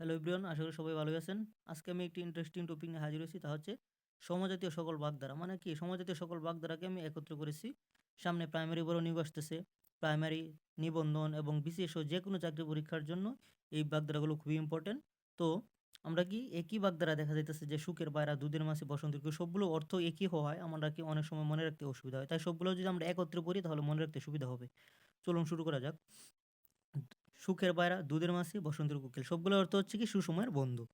Hello everyone, আশা করি সবাই ভালো আছেন। আজকে আমি একটি ইন্টারেস্টিং টপিক নিয়ে হাজির হয়েছি, তা হচ্ছে সমজাতীয় সকল বাগধারা। মানে কি? সমজাতীয় সকল বাগধারাকে আমি একত্র করেছি। সামনে প্রাইমারি বড় নিয়োগ আসতেছে। প্রাইমারি নিবন্ধন এবং বিশেষ যে কোনো চাকরি পরীক্ষার জন্য এই বাগধারাগুলো খুবই ইম্পর্টেন্ট তো আমরা কি একই বাগধারা দেখা যাইতেছে যে সুখের বাইরা দুধের মাসে বসন্ত সবগুলো অর্থ একই হওয়ায় আমরা কি অনেক সময় মনে রাখতে অসুবিধা হয়? তাই সবগুলো যদি আমরা একত্রে পড়ি তাহলে মনে রাখতে সুবিধা হবে। চলুন শুরু করা যাক। সুখের পায়রা, দুধের মাসি, বসন্তের কোকিল। সবগুলোর অর্থ হচ্ছে কি, সুসময়ের বন্ধু।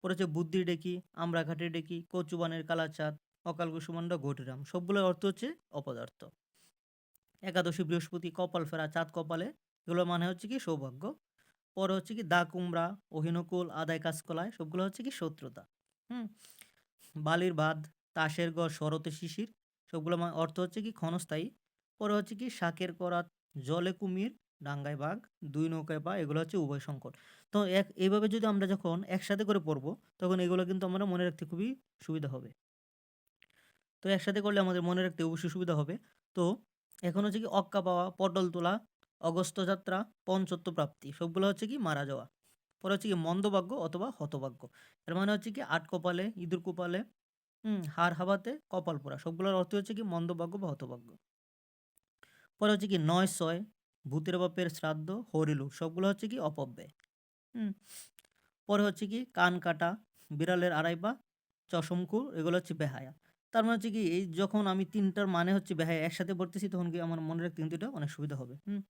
পরে হচ্ছে বুদ্ধির ডেকি, আমরা ঘাটের ডেকি কচুবানের কালাচাঁদ অকাল কুসুমান্ড ঘটিরাম সবগুলোর অর্থ হচ্ছে অপদার্থ। একাদশী বৃহস্পতি কপাল ফেরা, চাঁদ কপালে। এগুলো মানে হচ্ছে কি, সৌভাগ্য। পরে হচ্ছে কি, দা কুমড়া, অহিনকুল, আদায় কাজকলায় সবগুলো হচ্ছে কি, শত্রুতা। হুম? বালির বাঁধ, তাসের গড় শরতে শিশির সবগুলো অর্থ হচ্ছে কি, ক্ষণস্থায়ী। পরে হচ্ছে কি, শাকের করাত, জলে কুমির ডাঙ্গায় বাঘ, দুই নৌকায় পা, এগুলো হচ্ছে উভয় সংকট। তো এক, এইভাবে যদি আমরা যখন একসাথে করে পড়ব, তখন এগুলো কিন্তু আমরা মনে রাখতে খুবই সুবিধা হবে। তো একসাথে করলে আমাদের মনে রাখতে অবশ্যই সুবিধা হবে। তো এখন হচ্ছে কি অক্কা পাওয়া, পটল তোলা, অগস্ত যাত্রা, পঞ্চত্ব প্রাপ্তি, সবগুলো হচ্ছে কি মারা যাওয়া। পরে হচ্ছে কি মন্দভাগ্য অথবা হতভাগ্য। এর মানে হচ্ছে কি আট কপালে, ইঁদুর কপালে, হুম, হাড় হাবাতে, কপাল পোড়া, সবগুলোর অর্থ হচ্ছে কি মন্দভাগ্য বা হতভাগ্য। পরে হচ্ছে কি নয়, ছয় ভূতের বাপের শ্রাদ্ধ, হরিলু, সবগুলো হচ্ছে কি অপব্যয়। হুম, পরে হচ্ছে কি কান কাটা, বিড়ালের আড়াই পা চশমকুর এগুলো হচ্ছে বেহায়া। তার মানে হচ্ছে কি এই যখন আমি তিনটার মানে হচ্ছে বেহায়া একসাথে পড়তেছি, তখন কি আমার মনে রাখতে কিন্তু অনেক সুবিধা হবে। হুম,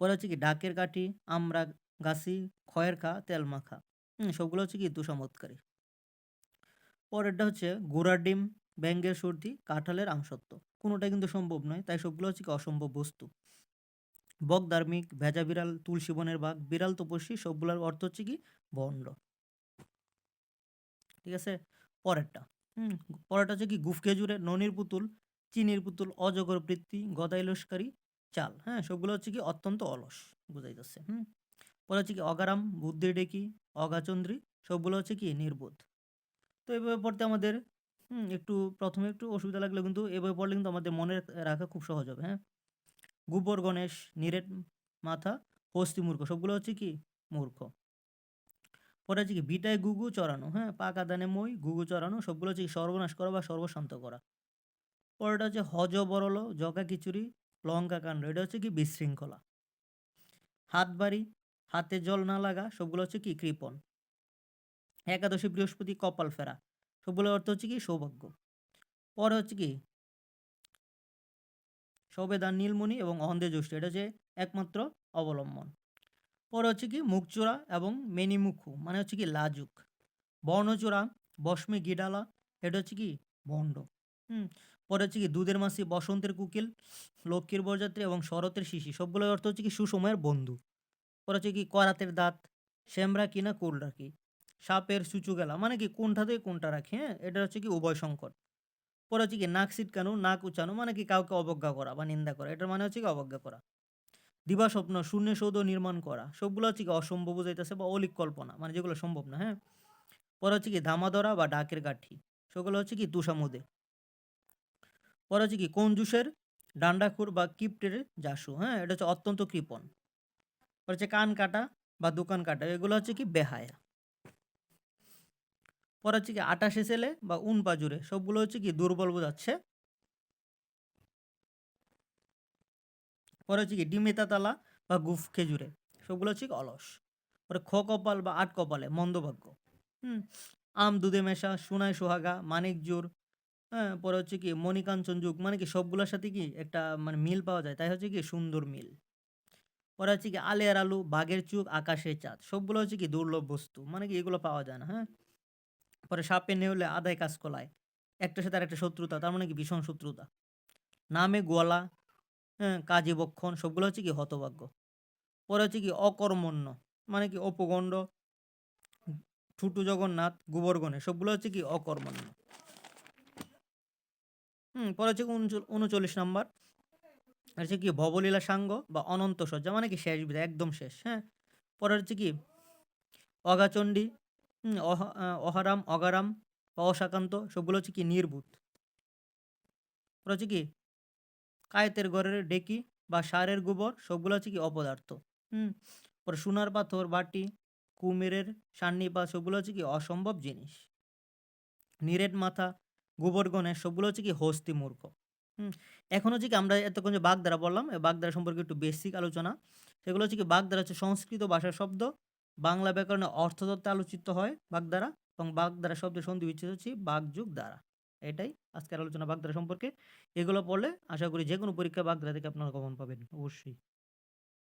পরে হচ্ছে কি ডাকের কাঠি, আমরা গাছি, খয়ের খা, তেল মাখা, হুম, সবগুলো হচ্ছে কি দুসমৎকারী। পরেরটা হচ্ছে ঘোড়ার ডিম, ব্যাঙ্গের সর্দি, কাঁঠালের আমসত্ব কোনোটাই কিন্তু সম্ভব নয়, তাই সবগুলো হচ্ছে কি অসম্ভব বস্তু। বক, ধার্মিক, ভেজা বিড়াল, তুলসী বনের বাঘ, বিড়াল, তপস্বী, সবগুলোর অর্থ হচ্ছে কি? ভণ্ড ঠিক আছে? পরেরটা। হুম, পরেরটা হচ্ছে কি? গুফ খেজুরে, ননির পুতুল, চিনির পুতুল, অজগর বৃত্তি, গদাই লস্কারি, চাল। হ্যাঁ সবগুলো হচ্ছে কি? অত্যন্ত অলস, বুঝাইতেছে। হুম, পরে হচ্ছে কি? অগারাম বুদ্ধি ডেকি, অগাচন্দ্রী, সবগুলো হচ্ছে কি? নির্বোধ। তো এভাবে পড়তে আমাদের, হুম, একটু প্রথমে একটু অসুবিধা লাগলে কিন্তু এভাবে পড়লে কিন্তু আমাদের মনে রাখা খুব সহজ হবে। হ্যাঁ গোবর, গণেশ, নিরেট মাথা, হস্তি মূর্খ, সবগুলো হচ্ছে কি? মূর্খ। পরে হচ্ছে কি? বিটায় গুগু চড়ানো হ্যাঁ? পাকা দানে মই, গুগু চড়ানো, সবগুলো হচ্ছে কি? সর্বনাশ করা বা সর্বশান্ত করা। পরেটা হচ্ছে হজ বরল জগা খিচুড়ি, লঙ্কা কাণ্ড, এটা হচ্ছে কি? বিশৃঙ্খলা। হাত বাড়ি, হাতে জল না লাগা, সবগুলো হচ্ছে কি? কৃপণ। একাদশী বৃহস্পতি, কপাল ফেরা, সবগুলোর অর্থ হচ্ছে কি? সৌভাগ্য। পরে হচ্ছে কি? সবেদান নীলমণি এবং অন্ধে জ্যৈষ্ঠ। এটা হচ্ছে একমাত্র অবলম্বন। পরে হচ্ছে কি মুখচূড়া এবং মেনিমুখু মানে হচ্ছে কি লাজুক। বর্ণচূড়া বসমে গিডালা, এটা হচ্ছে কি ভণ্ড। হুম, পরে হচ্ছে কি দুধের মাসি, বসন্তের কুকিল, লক্ষ্মীর বরযাত্রী এবং শরতের শিশি সবগুলোর অর্থ হচ্ছে কি সুসময়ের বন্ধু। পরে হচ্ছে কি করাতের দাঁত, শ্যামরা কিনা কোল রাখি, সাপের সুচু গেলা মানে কি কোনটা থেকে কোনটা রাখি হ্যাঁ এটা হচ্ছে কি উভয় সংকট পরে হচ্ছে কি নাক সিটকানো নাক উচানো মানে কি কাউকে অবজ্ঞা করা বা নিন্দা করা। এটার মানে হচ্ছে কি অবজ্ঞা করা। দিবা স্বপ্ন, শূন্য সৌধ নির্মাণ করা। সবগুলো হচ্ছে কি অসম্ভব বুঝাইতেছে বা অলিক কল্পনা মানে যেগুলো সম্ভব না হ্যাঁ? পরে হচ্ছে কি ধামাধরা বা ডাকের কাঠি সেগুলো হচ্ছে কি তুষামুদে পরে হচ্ছে কি কঞ্জুসের ডান্ডাখুর বা কিপ্টের জাসু হ্যাঁ? এটা হচ্ছে অত্যন্ত কৃপণ। পরে হচ্ছে কান কাটা বা দোকান কাটা, এগুলো হচ্ছে কি বেহায়া। পরে হচ্ছে কি আটাশে ছেলে বা উন পাজুরে সবগুলো হচ্ছে কি দুর্বল বোঝাচ্ছে। পরে হচ্ছে কি ডিমেতা তালা বা গুফ খেজুরে, সবগুলো হচ্ছে কি অলস। পরে খ কপাল বা আট কপালে, মন্দভাগ্য। হুম, আম, দুধে মেশা, সোনায় সোহাগা, মানিক জোর হ্যাঁ পরে হচ্ছে কি মণিকাঞ্চন যুগ মানে কি সবগুলোর সাথে কি একটা মানে মিল পাওয়া যায়, তাই হচ্ছে কি সুন্দর মিল। পরে হচ্ছে কি আলের আলু, বাঘের চুক, আকাশের চাঁদ, সবগুলো হচ্ছে কি দুর্লভ বস্তু মানে কি এগুলো পাওয়া যায় না হ্যাঁ। পরে সাপে নেউলে আদায় কাজ কলায়। একটার সাথে আরেকটা শত্রুতা, তার মানে কি ভীষণ শত্রুতা। নামে গোয়ালা হ্যাঁ কাজী বক্ষণ, সবগুলো হচ্ছে কি হতভাগ্য। পরে হচ্ছে কি অকর্মণ্য মানে কি অপগণ্ড, ঠুটু জগন্নাথ, গোবরগণে, সবগুলো হচ্ছে কি অকর্মণ্য। হুম, পরে হচ্ছে উনচল্লিশ নাম্বার। হচ্ছে কি ভবলীলা সাঙ্গ বা অনন্ত সজ্জা মানে কি শেষ বিদায় একদম শেষ হ্যাঁ। পরে হচ্ছে কি অগাচণ্ডী অহারাম, অগারাম বা অশাকান্ত সবগুলো হচ্ছে কি নির্ভূত। পরে হচ্ছে কি কায়েতের ঘরের ডেকি বা সারের গোবর, সবগুলো হচ্ছে কি অপদার্থ। হুম পরে সোনার পাথর, বাটি, কুমিরের সান্নি বা সবগুলো হচ্ছে কি অসম্ভব জিনিস। নিরেট মাথা গোবর গণেশ সবগুলো হচ্ছে কি হস্তি মূর্খ। হুম, এখন হচ্ছে কি আমরা এতক্ষণ যে বাগধারা বললাম এই বাগধারা সম্পর্কে একটু বেসিক আলোচনা। সেগুলো হচ্ছে কি বাগধারা হচ্ছে সংস্কৃত ভাষার শব্দ বাংলা ব্যাকরণে অর্থতত্ত্বে আলোচিত হয় বাগধারা এবং বাগধারা শব্দের সন্ধি বিচ্ছেদ হচ্ছে বাগযুগ দ্বারা। এটাই আজকের আলোচনা বাগধারা সম্পর্কে। এগুলো পড়লে আশা করি যে কোনো পরীক্ষা বাগধারা থেকে আপনারা কমন পাবেন, অবশ্যই।